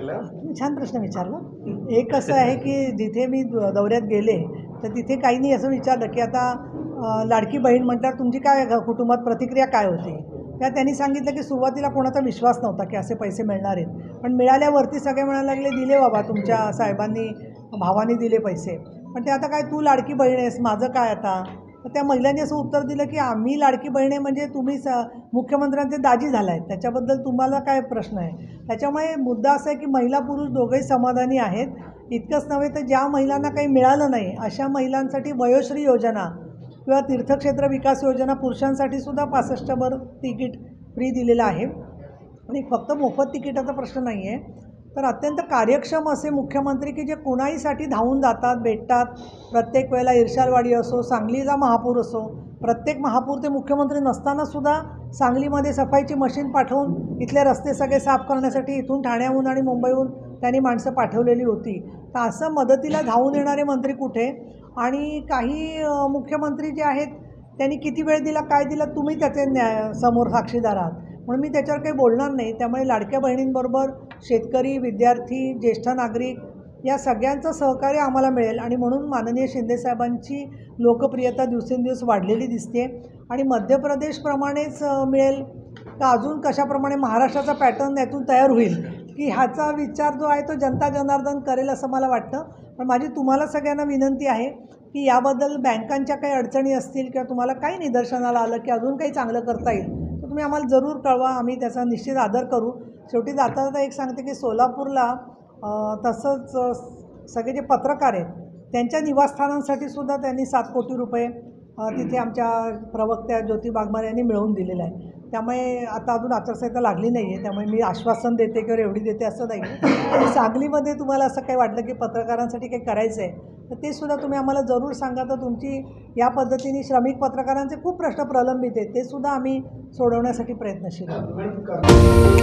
छान प्रश्न विचारला. एक असं आहे की जिथे मी दौऱ्यात गेले तर तिथे काहींनी असं विचारलं की आता लाडकी बहीण म्हटल्यावर तुमची काय कुटुंबात प्रतिक्रिया काय होती? त्या त्यांनी सांगितलं की सुरुवातीला कोणाचा विश्वास नव्हता की असे पैसे मिळणार आहेत. पण मिळाल्यावरती सगळे म्हणायला लागले दिले बाबा तुमच्या साहेबांनी भावानी दिले पैसे. पण ते आता काय तू लाडकी बहीण आहेस माझं काय आता? तर त्या महिलांनी असं उत्तर दिलं की आम्ही लाडकी बहिणी म्हणजे तुम्ही स मुख्यमंत्र्यांचे दाजी झाला आहेत त्याच्याबद्दल तुम्हाला काय प्रश्न आहे? त्याच्यामुळे मुद्दा असा आहे की महिला पुरुष दोघेही समाधानी आहेत. इतकंच नव्हे तर ज्या महिलांना काही मिळालं नाही अशा महिलांसाठी वयोश्री योजना किंवा तीर्थक्षेत्र विकास योजना पुरुषांसाठी सुद्धा पासष्टभर तिकीट फ्री दिलेलं आहे. आणि फक्त मोफत तिकिटाचा प्रश्न नाही आहे तर अत्यंत कार्यक्षम असे मुख्यमंत्री की जे कुणाहीसाठी धावून जातात भेटतात. प्रत्येक वेळेला इर्शालवाडी असो सांगलीचा महापूर असो प्रत्येक महापूर ते मुख्यमंत्री नसतानासुद्धा सांगलीमध्ये सफाईची मशीन पाठवून इथले रस्ते सगळे साफ करण्यासाठी इथून ठाण्याहून आणि मुंबईहून त्यांनी माणसं पाठवलेली होती. तर असं मदतीला धावून येणारे मंत्री कुठे? आणि काही मुख्यमंत्री जे आहेत त्यांनी किती वेळ दिला काय दिला? तुम्ही त्याचे न्याय समोर साक्षीदार आहात. म्हणून मी त्याच्यावर काही बोलणार नाही. त्यामुळे लाडक्या बहिणींबरोबर शेतकरी विद्यार्थी ज्येष्ठ नागरिक या सगळ्यांचं सहकार्य आम्हाला मिळेल आणि म्हणून माननीय शिंदेसाहेबांची लोकप्रियता दिवसेंदिवस वाढलेली दिसते. आणि मध्य प्रदेशप्रमाणेच मिळेल का अजून कशाप्रमाणे महाराष्ट्राचा पॅटर्न यातून तयार होईल? की ह्याचा विचार जो आहे तो जनता जनार्दन करेल असं मला वाटतं. पण माझी तुम्हाला सगळ्यांना विनंती आहे की याबद्दल बँकांच्या काही अडचणी असतील किंवा तुम्हाला काही निदर्शनाला आलं की अजून काही चांगलं करता येईल तुम्ही आम्हाला जरूर कळवा आम्ही त्याचा निश्चित आदर करू. शेवटी जाता जाता एक सांगते की सोलापूरला तसंच सगळे जे पत्रकार आहेत त्यांच्या निवासस्थानांसाठी सुद्धा त्यांनी सात कोटी रुपये तिथे आमच्या प्रवक्त्या ज्योती बागमार यांनी मिळवून दिलेलं आहे त्यामुळे आता अजून आचारसंहिता लागली नाही आहे त्यामुळे मी आश्वासन देते किंवा एवढी देते असं नाही आणि सांगलीमध्ये तुम्हाला असं काही वाटलं की पत्रकारांसाठी काही करायचं आहे तर ते सुद्धा तुम्ही आम्हाला जरूर सांगा. तर तुमची या पद्धतीने श्रमिक पत्रकारांचे खूप प्रश्न प्रलंबित आहेत. ते सुद्धा आम्ही सोडवण्यासाठी प्रयत्नशील आहोत.